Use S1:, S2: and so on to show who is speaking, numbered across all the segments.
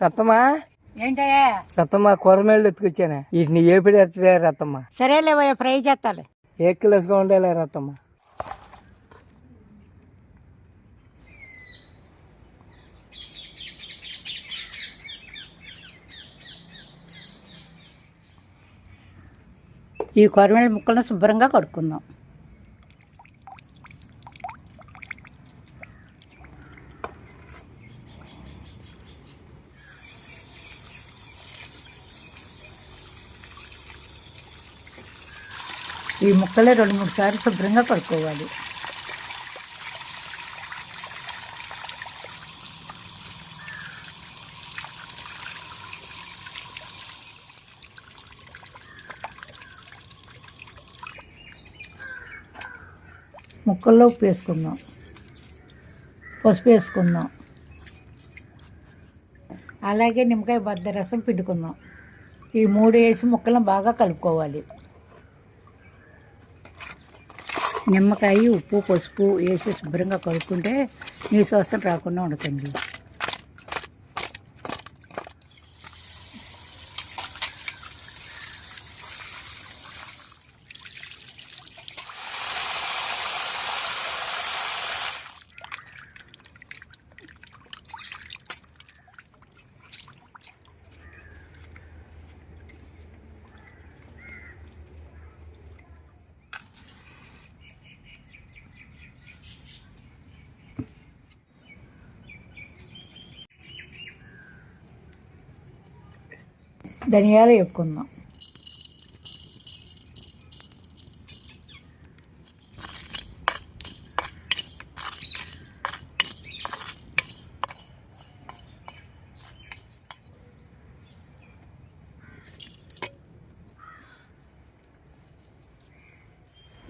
S1: రత్తమ్మా
S2: ఏంటయ్యా?
S1: రత్తమ్మ కూరమేళ్ళు ఎత్తుకొచ్చానే. వీటిని ఏపిడి ఎత్తిపోయారు రత్తమ్మ
S2: సరేలేవయ్యా ఫ్రై చేస్తాలే
S1: ఏ కిలోస్గా ఉండాలి రత్తమ్మ
S2: ఈ కొరమేళ్ళ ముక్కలను శుభ్రంగా కడుక్కుందాం. ఈ ముక్కలే రెండు మూడు సార్లు శుభ్రంగా కడుక్కోవాలి. ముక్కల్లో ఉప్పు వేసుకుందాం. పసుపు వేసుకుందాం. అలాగే నిమ్మకాయ బద్ద రసం పిండుకుందాం. ఈ మూడు వేసి ముక్కలను బాగా కలుపుకోవాలి. నిమ్మకాయ ఉప్పు పసుపు వేసి శుభ్రంగా కలుపుకుంటే నీసు వాసన రాకుండా ఉండకండి ధనియాలు వేపుకుందాం.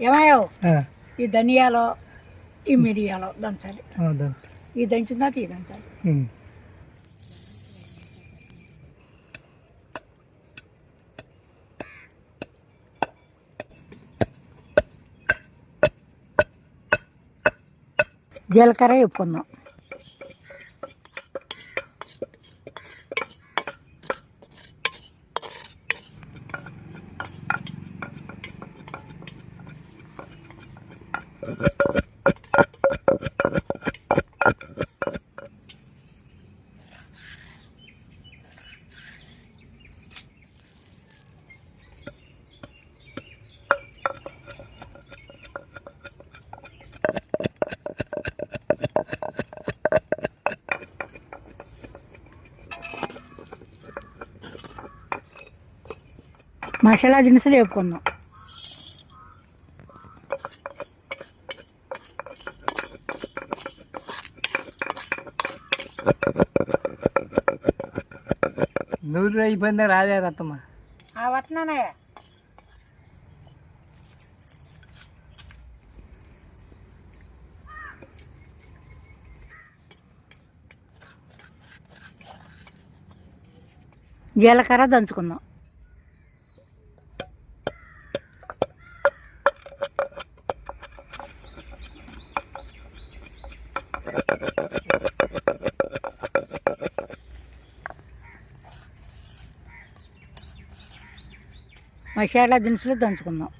S2: ఏమయ్యావు? ఈ ధనియాలు ఈ మిరియాలు దంచాలి. ఈ దంచిన తర్వాత ఈ దంచాలి. జీలకర్ర వేపుకుందాం. మసాలా దినుసులు వేపుకుందాం.
S1: నూరు అయిపోయిందా? రాలే రత్తమ్మ?
S2: వస్తున్నానయ్యా జీలకర్ర దంచుకుందాం. మసాలా దినుసులు దంచుకుందాం.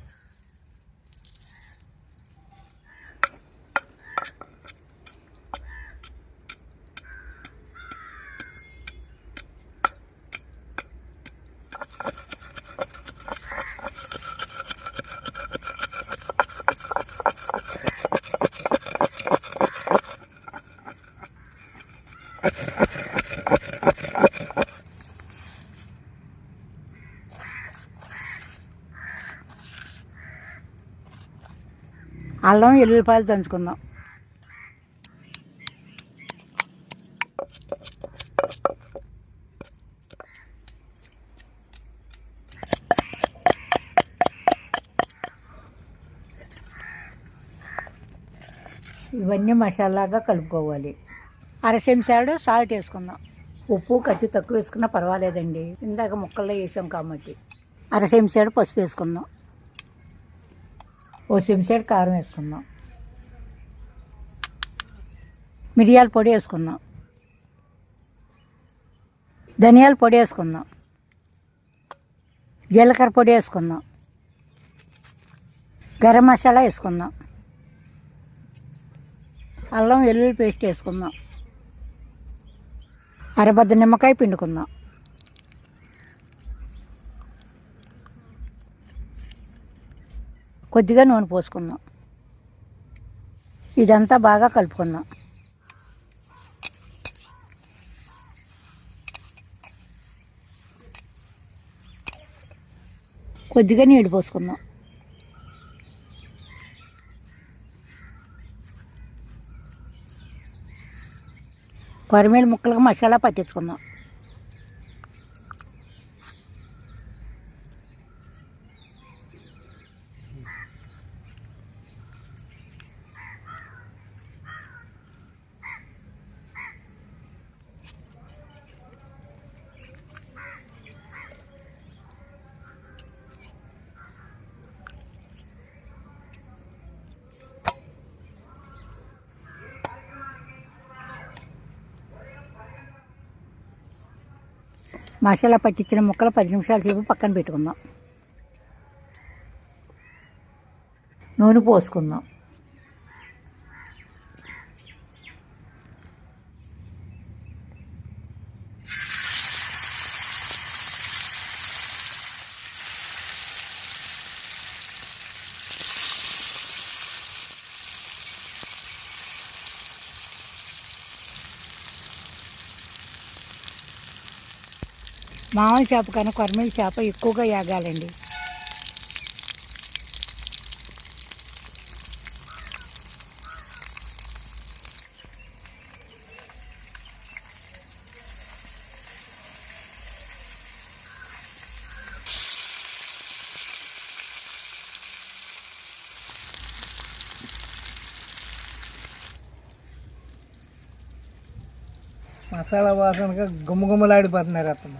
S2: అల్లం ఎల్లుల్లిపాయలు దంచుకుందాం. ఇవన్నీ మసాలాగా కలుపుకోవాలి. అర చెంచాడు సాల్ట్ వేసుకుందాం. ఉప్పు కత్తి తక్కువ వేసుకున్నా పర్వాలేదండి. ఇందాక ముక్కల్లో వేసాం కాబట్టి. అర చెంచాడు పసుపు వేసుకుందాం. ఓ చెంచాడు కారం వేసుకుందాం. మిరియాల పొడి వేసుకుందాం. ధనియాల పొడి వేసుకుందాం. జీలకర్ర పొడి వేసుకుందాం. గరం మసాలా వేసుకుందాం. అల్లం వెల్లుల్లి పేస్ట్ వేసుకుందాం. అరబద్ద నిమ్మకాయ పిండుకుందాం. కొద్దిగా నూనె పోసుకుందాం. ఇదంతా బాగా కలుపుకుందాం. కొద్దిగా నీళ్ళు పోసుకుందాం. కొరమేల ముక్కలకు మసాలా పట్టించుకుందాం. మసాలా పట్టించిన ముక్కలు పది నిమిషాల సేపు పక్కన పెట్టుకుందాం. నూనె పోసుకుందాం. మామూలు చేప కన్నా కొరమేల చేప ఎక్కువగా ఏగాలండి
S1: మసాలా వాసనగా గుమ్మగుమ్మలాడిపోతున్నారు అతను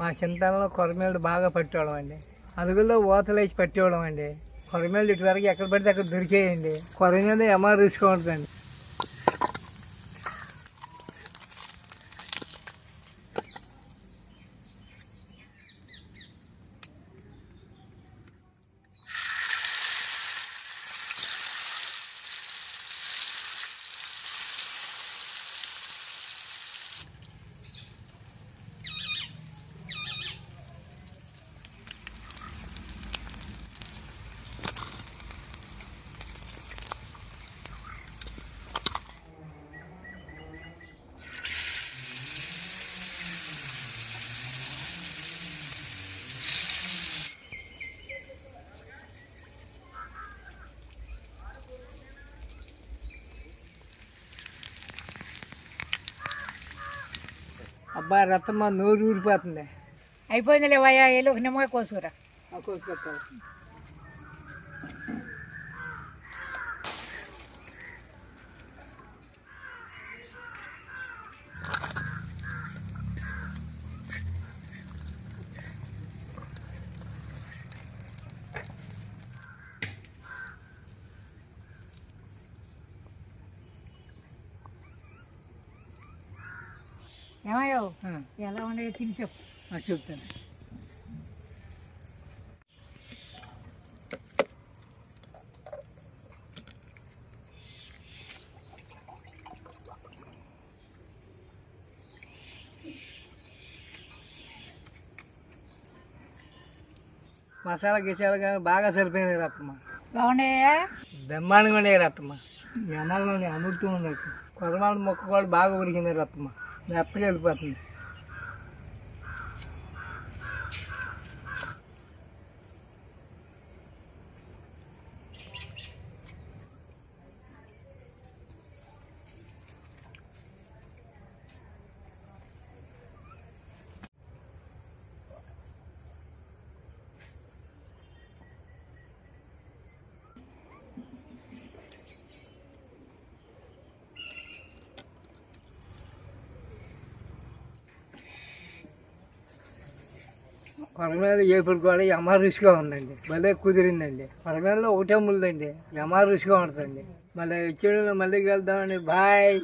S1: మా చింతనలో కొరమేళ్ళు బాగా పట్టేవాళ్ళం అండి. అదుగుల్లో ఓతలేసి పట్టేవాళ్ళం అండి. కొరమేళ్ళు ఇటువరకు ఎక్కడ పడితే అక్కడ దొరికేయండి. కొరమేళ్ళు ఎమా రుచిగా ఉంటుందండి అబ్బా రత్తమ్మ నోరు ఊరిపోతుంది.
S2: అయిపోయింది లేవయ్యా ఏళ్ళు ఒక నిమ్మకాయ కోసుకురా.
S1: కోసుకొస్తాను.
S2: ఏమయ్యో? ఎలా ఉండే తిని చెప్పు.
S1: చెప్తాను. మసాలా గిసాలు కానీ బాగా సరిపోయినాయి రత్తమ్మ
S2: బాగున్నాయా?
S1: బ్రహ్మాండంగా ఉండే రత్తమ్మ జనాల్లోని అమృతం ఉంది కొరమాల మొక్క కూడా బాగా ఉరికింది రత్తమ్మ మెత్తగా వెళ్ళిపోతుంది కొరమేల ఏపుడు కూడా యమ రుచిగా ఉందండి. భలే కుదిరిందండి. కొరమేలలో ఒకటే ముళ్ళండి ఎంఆర్ రుచిగా ఉంటుందండి. మళ్ళీ వచ్చేయడంలో మళ్ళీ వెళ్దామండి బాయ్